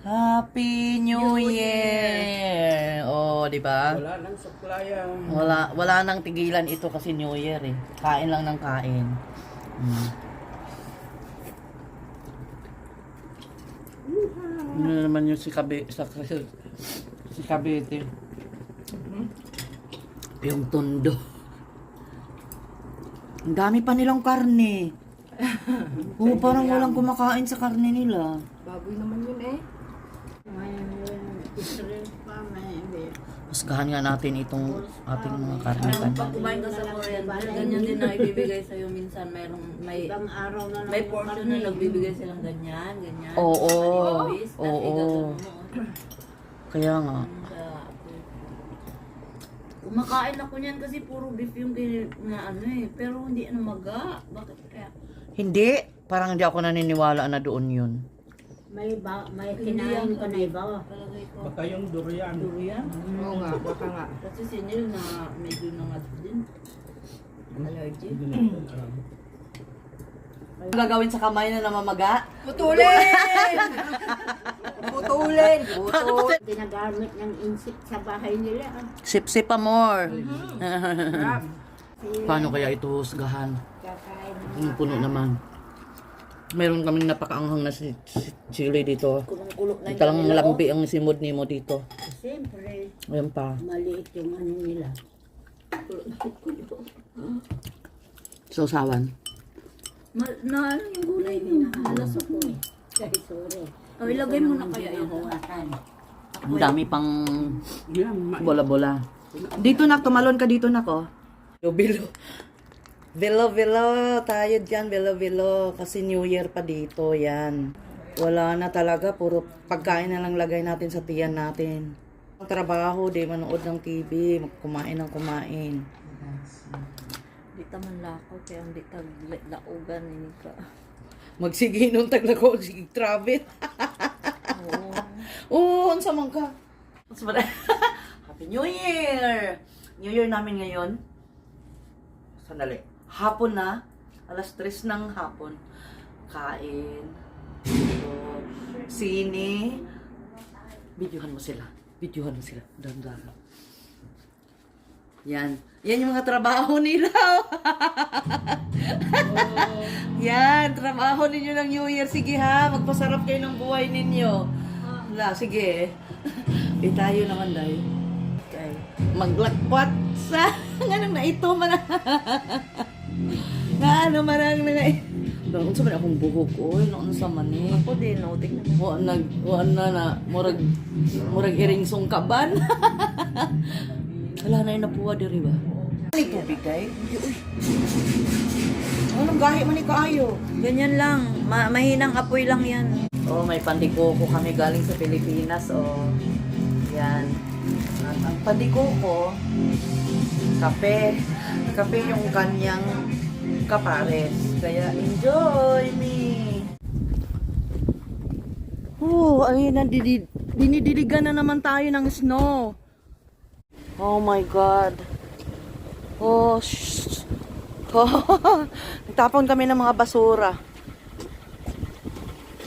Happy New Year! Oh, di ba? Wala nang supplyan. Wala, wala nang tigilan ito kasi New Year eh. Kain lang ng kain. Mm. Ano naman yung si Kabe, sa, si, si Kabete. Yung tondo. Ang dami pa nilang karne. Oo, parang walang kumakain sa karne nila. Baboy naman yun eh. Paskahan nga natin itong ating mga karne Pag pa. kumain ka sa Korean, ganyan din na ibibigay sa'yo minsan. Mayroong, may, Ibang araw na lang may portion na nagbibigay silang ganyan, ganyan. Oo, oo. mo. Kaya nga. Kumakain ako niyan kasi puro beef yung na ano eh. Pero hindi ano maga. Bakit kaya? Hindi. Parang hindi ako naniniwala na doon yun. May ba, may kinain ko na iba. Palagay ko. Baka yung durian. Durian. Oo nga, baka nga. Kasi sinil na medyo na nga din. Allergy. Hindi natin alam. Ang gagawin sa kamay na namamaga? Putulin! Putulin! Putulin! Ginagamit ng insect sa bahay nila. ah. Sip-sip pa more. Si- Paano kaya ito husgahan? Kakain puno naman. Meron kaming napakaanghang na si, si chili dito. Kulong-kulok na Talang lambi ang simod ni mo dito. Siyempre, Ayan pa. maliit yung ano nila. Sausawan. Ma na ano yung gulay niyo? hinahalas ako eh. Ay, sorry. Oh, ilagay mo na kaya yun. Ang dami pang bola-bola. Dito na, tumalon ka dito na ko. Bilo. Bilo, bilo. Tayo dyan, bilo, bilo. Kasi New Year pa dito, yan. Wala na talaga, puro pagkain na lang lagay natin sa tiyan natin. Ang trabaho, di manood ng TV, kumain ng kumain. Di taman lako, kaya hindi tag laugan ini ka. Magsige nung tagla ko, sige, travel. Oo. Oo, ang samang ka. Happy New Year! New Year namin ngayon. Sandali. Hapon na. Alas 3 ng hapon. Kain. So, sine. Videohan mo sila. Videohan mo sila. Dahan-dahan. Yan. Yan yung mga trabaho nila. Yan, trabaho ninyo ng New Year. Sige ha, magpasarap kayo ng buhay ninyo. Wala, sige. eh tayo naman dahil. Okay. Maglakpat sa anong na ito man na ano man ang na Doon sa man akong buhok oy, noon sa man eh. Ako din, no, tingnan mo. Nag wa na na murag murag iring sungkaban. Wala na yung napuwa diri ba? Ano tubig kay? Uy. Anong gahi man ni kaayo? Ganyan lang. Ma mahinang apoy lang yan. Oh, may pandikoko kami galing sa Pilipinas. Oh, yan. At ang pandikoko, kape. Kape yung kanyang kapares. Kaya enjoy me. Oh, ayun na, dinidiligan na naman tayo ng snow. Oh my God. Oh, shh. Oh, nagtapon kami ng mga basura.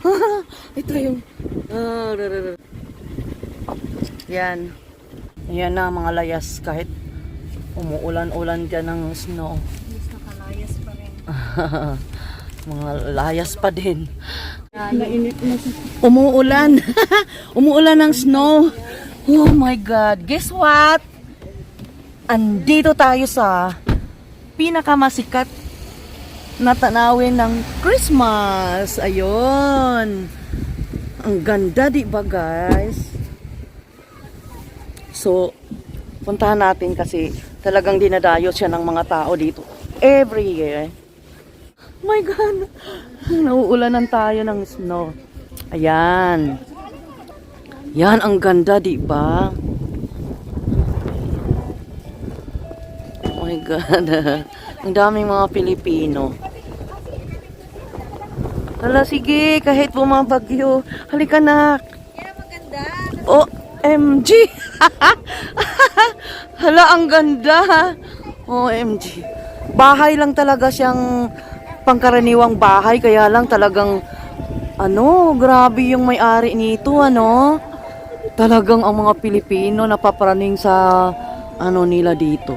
Ito yung... Rarara. Yan. Yan na mga layas kahit umuulan-ulan dyan ng snow. Mas nakalayas pa rin. mga layas pa din. Umuulan. umuulan ng snow. Oh my God. Guess what? Andito tayo sa pinakamasikat na tanawin ng Christmas. Ayun. Ang ganda, di ba guys? So, puntahan natin kasi talagang dinadayo siya ng mga tao dito every year. Oh my God! Nauulanan tayo ng snow. Ayan. Yan, ang ganda, di ba? Oh my God. ang daming mga Pilipino. Hala, sige, kahit bumabagyo. Halika na. Oh, MG. Hala, ang ganda. OMG. Bahay lang talaga siyang pangkaraniwang bahay, kaya lang talagang Ano, grabe yung may-ari nito, ano? Talagang ang mga Pilipino napapraning sa ano nila dito.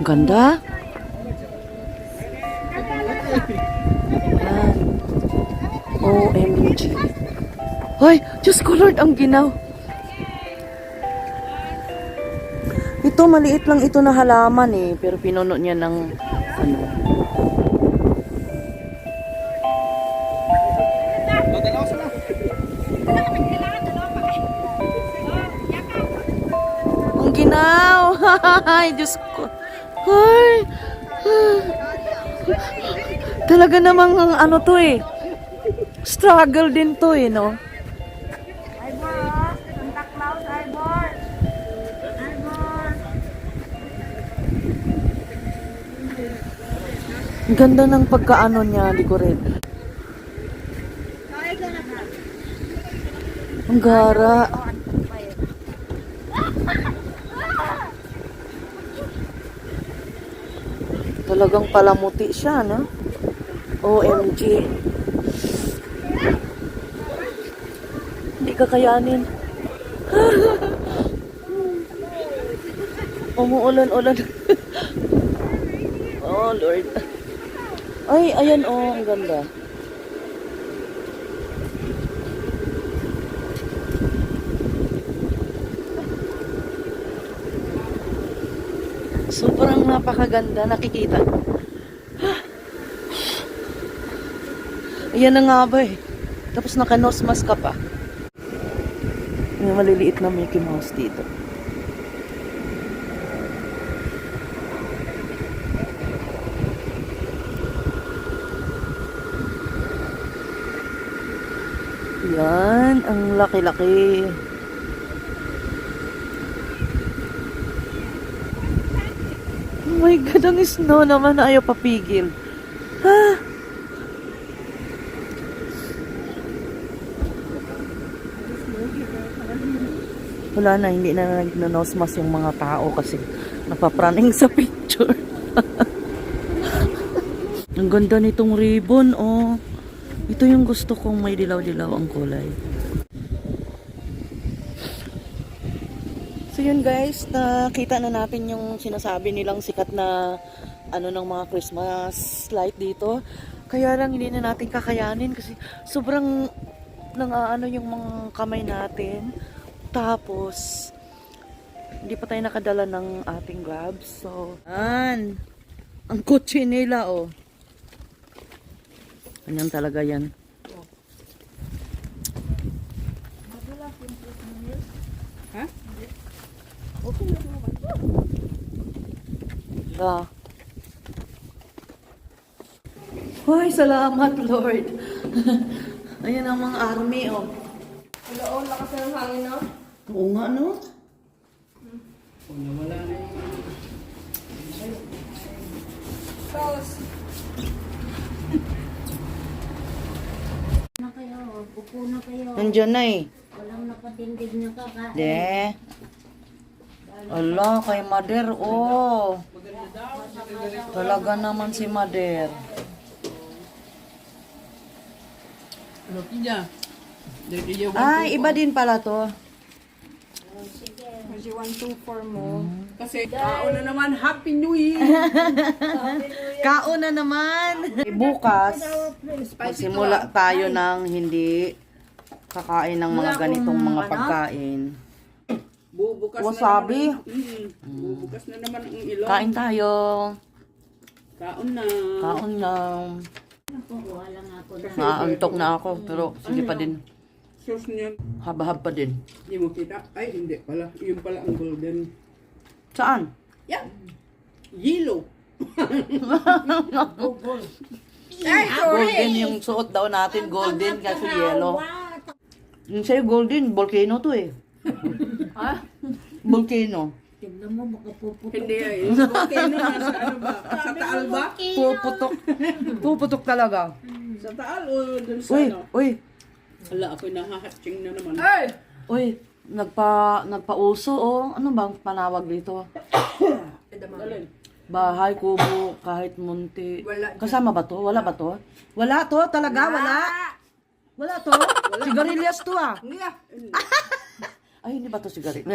Ganda. Ayan. OMG. Ay, Diyos ko ang ginaw. Ito, maliit lang ito na halaman eh. Pero pinuno niya ng ano. Ang ginaw! Ay, Diyos ko. Ay! Talaga namang ano to eh. Struggle din to eh, no? Ang ganda ng pagkaano niya, di ko rin. Ang gara. Talagang palamuti siya, no? OMG. Hindi kakayanin. Umuulan-ulan. oh, Lord. Ay, ayan oh, ang ganda. Sobrang napakaganda, nakikita. Ayan na nga ba eh. Tapos naka-nose ka pa. May maliliit na Mickey Mouse dito. Yan, ang laki-laki. My God, ang snow naman na ayaw papigil. Ha? Wala na, hindi na nagnanosmas yung mga tao kasi napapraning sa picture. ang ganda nitong ribbon, oh. Ito yung gusto kong may dilaw-dilaw ang kulay. So yun guys, nakita na natin yung sinasabi nilang sikat na ano ng mga Christmas light dito. Kaya lang hindi na natin kakayanin kasi sobrang nang ano yung mga kamay natin. Tapos hindi pa tayo nakadala ng ating grabs. So, an ang kotse nila oh. Ganyan talaga yan. Ha? Ah. Hoy, salamat Lord. Ayan ang mga army oh. Hello, oh, lakas ng hangin, no? Oo nga no. Kung nawala na yung... Na kayo, upo na kayo. Nandiyan na eh. Walang nakatindig na kakain. De. Ala, kay Mader, oh. Talaga naman si Mader. Ay, iba din pala to. Kasi 1, 2, 4 mo. Kasi kao na naman, Happy New Year! Kaon na naman. Bukas, simula tayo ng hindi kakain ng mga ganitong mga pagkain. Bubukas Wasabi. na naman. Mm, bubukas na naman ang ilong. Kain tayo. Kaon na. Kaon lang. Kukuha lang ako na. Naantok na ako, pero sige pa din. Sauce niya. Habahab pa din. Hindi mo kita. Ay, hindi pala. Yun pala ang golden. Saan? Yan. Yellow. Ay, Golden yung suot daw natin, golden kasi yellow. Yung sa'yo golden, volcano to eh. Ha? Volcano. Tignan mo, baka puputok. Hindi ay. Volcano na sa ano ba? Sa taal ba? Puputok. Puputok talaga. Sa taal o dun sa Uy, ano? uy, Hala, ako'y nahahatching na naman. Ay! uy. Nagpa, nagpauso oh. Ano bang panawag dito? Alin? Bahay, kubo, kahit munti. Wala. Kasama ba to? Wala ba to? Wala to? Talaga? Wala? Wala to? Sigarilyas to ah. Hindi ah. Ay, hindi ba? Ito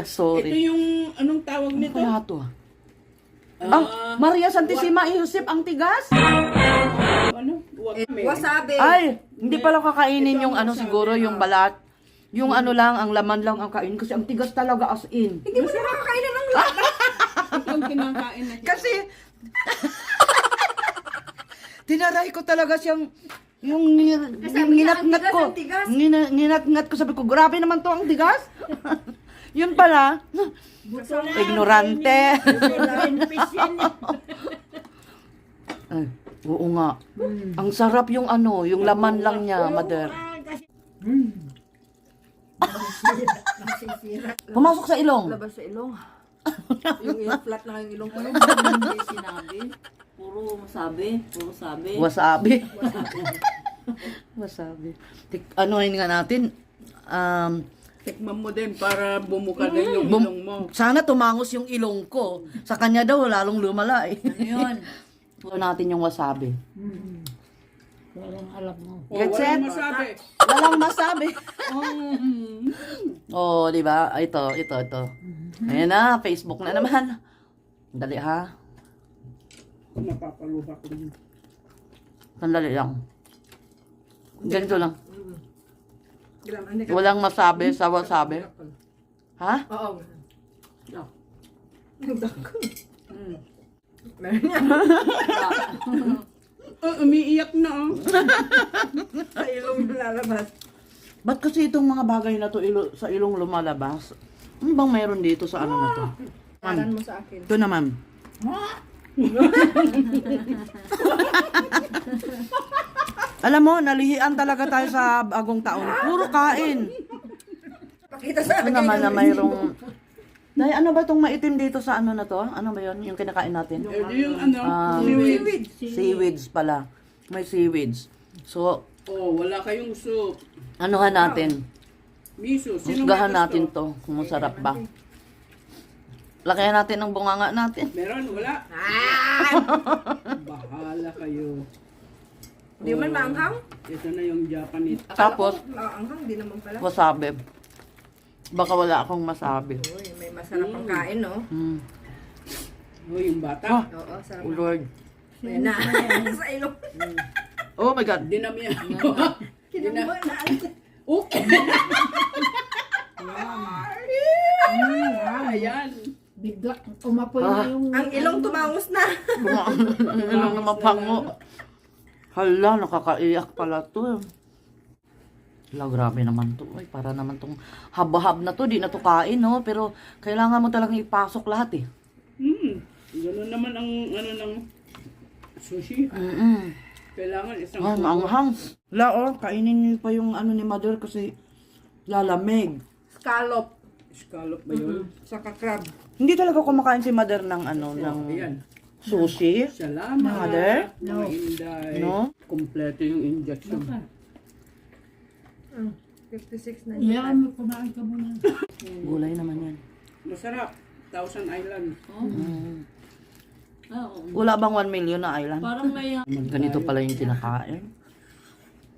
Sorry. yung, anong tawag Ano nito? kaya to ah? Ang Maria Santissima Iusip ang tigas? Ano? Wakame. Wasabi. Ay, hindi pala kakainin yung ano siguro, yung balat. Yung ano lang, ang laman lang ang kain. Kasi ang tigas talaga as in. Hindi mo na makakainin ng lahat. Ito ang kinakain na Kasi, tinaray ko talaga siyang, yung, yung Sabi niya, ang nginat-ngat tigas, ko. ang tigas. Ko, sabi ko, grabe naman to ang tigas. Yun pala, ignorante. Ay, oo nga. Ang sarap yung ano, yung laman lang niya, mother. Pumasok sa ilong. Labas sa ilong. yung yung flat lang yung ilong ko. Hindi sinabi. Puro masabi. Puro sabi. Wasabi. Wasabi. Tik, ano yun nga natin? Um, Tikman mo din para bumuka din yung bum- ilong mo. sana tumangos yung ilong ko. Sa kanya daw, lalong lumala eh. Ano yun? Ito natin yung wasabi. Walang alam mo. Oh, Get set? walang masabi. Walang masabi. Mm. oh, di ba? Ito, ito, ito. Ayan na, Facebook na naman. Dali ha. Napapaluha ko din. Sandali lang. Ganito lang. Walang masabi sa wasabi. Ha? Oo. Mm. Meron niya. Oh, umiiyak na oh. Sa ilong lalabas. Ba't kasi itong mga bagay na to ilo, sa ilong lumalabas? Ano bang mayroon dito sa ano na to? Taran mo sa akin. Ito naman. Alam mo, nalihian talaga tayo sa bagong taon. Puro kain. Pakita sa akin. naman na mayroong... Dahil ano ba itong maitim dito sa ano na to? Ano ba yun? Yung kinakain natin? Eh, yung ano, Ah, seaweed. Seaweeds pala. May seaweeds. So, Oh, wala kayong soup. anuhan natin. Miso, Husgahan natin to kung masarap ba. Lakayan natin ng bunganga natin. Meron, wala. Ah! Bahala kayo. Di man maanghang? Ito na yung Japanese. Tapos, Maanghang, di naman pala. wasabi. Baka wala akong masabi. Uy, may masarap ang kain, no? Hmm. Oh, yung bata. Ah, Oo, sarap. oh Lord. Ayan na. sa ilong. Oh my God. Dinamihan. Kinamo na. Okay. Ayan. Bigla, umapoy Ah. na yung... Ang ilong tumangos na. Ilang na mapango. Hala, nakakaiyak pala to. Hala, grabe naman to. Ay, para naman tong hab-hab na to. Di na to kain, no? Pero kailangan mo talagang ipasok lahat, eh. Hmm. Ganun naman ang ano ng sushi. Mm-mm. Kailangan isang Ay, maanghang. Hala, oh, kainin niyo pa yung ano ni mother kasi lalamig. Scallop. Scallop ba yun? Saka crab. Hindi talaga kumakain si mother ng ano, ng Ayan. Sushi. Salamat. Mother? No. Inday. No? Kompleto yung injection. 56 na Yan, kumain ka muna. Gulay naman yan. Masarap. Thousand Island. Mm. Ah, oo. Wala bang 1 million na island? Parang may... Ganito pala yung kinakain.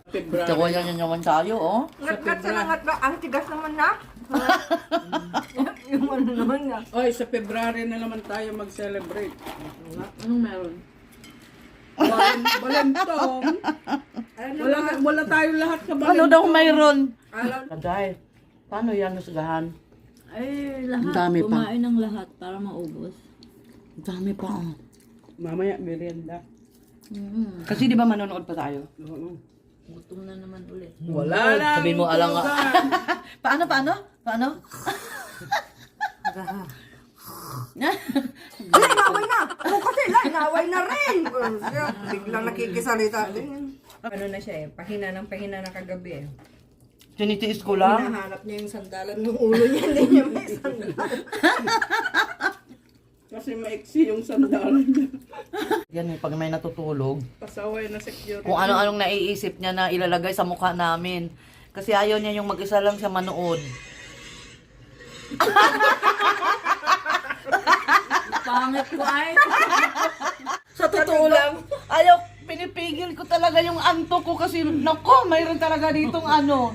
February. Tsaka yan yung naman tayo, oh. Ngat-ngat sa langat ba? Ang tigas naman na. yung ano naman na. Oy, sa February na naman tayo mag-celebrate. Anong meron? Balen, balentong. Wala, wala tayo lahat sa balentong. Ano daw mayroon? Alam, Kaday, paano yan nusgahan? Ay, Ang lahat. dami pa. kumain ng lahat para maubos. Ang dami pa, oh. Mamaya, merienda. Mm-hmm. Kasi di ba manonood pa tayo? Oo. Gutom na naman ulit. Wala lang. Sabihin mo, alang nga. Paano, paano? Paano? Ay, inaway na! Ano kasi, la, inaway na rin! Siya, Biglang nakikisalita din. Ano na siya eh, pahina ng pahina na kagabi eh. Tinitiis ko lang. Hinahanap niya yung sandalan ng ulo niya, hindi niya may sandalan. Kasi maiksi yung sandalan niya. Yan eh, pag may natutulog. Pasaway na security. Kung ano-anong naiisip niya na ilalagay sa mukha namin. Kasi ayaw niya yung mag-isa lang siya manood. Pangit ko ay. Sa totoo lang, ayaw, pinipigil ko talaga yung antok ko kasi nako, mayroon talaga ditong ano.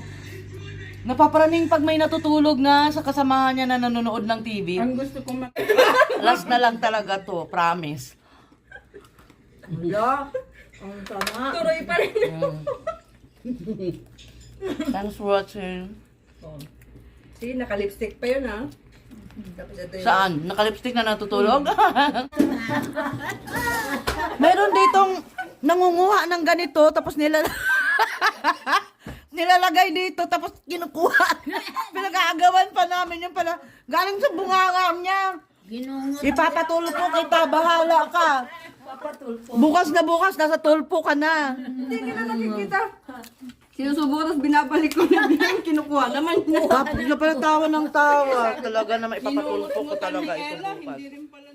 Napaparaning pag may natutulog na sa kasamahan niya na nanonood ng TV. Ang gusto ko mak... Last na lang talaga to, promise. Wala. Ang tama. Tuloy pa rin. Mm. Thanks for watching. See, naka-lipstick pa yun ah. Saan? Nakalipstick na natutulog? Meron ditong nangunguha ng ganito tapos nila nilalagay dito tapos kinukuha. Pinag-aagawan pa namin yung pala. Galing sa bunganga niya. Ipapatulpo kita, bahala ka. Bukas na bukas, nasa tulpo ka na. Hindi ka na nakikita. Sinusubo tapos binabalik ko na bilang kinukuha naman niya. Tapos na pala tawa ng tawa. Talaga na maipapatulpo ko talaga ito bukas. Hindi rin pala.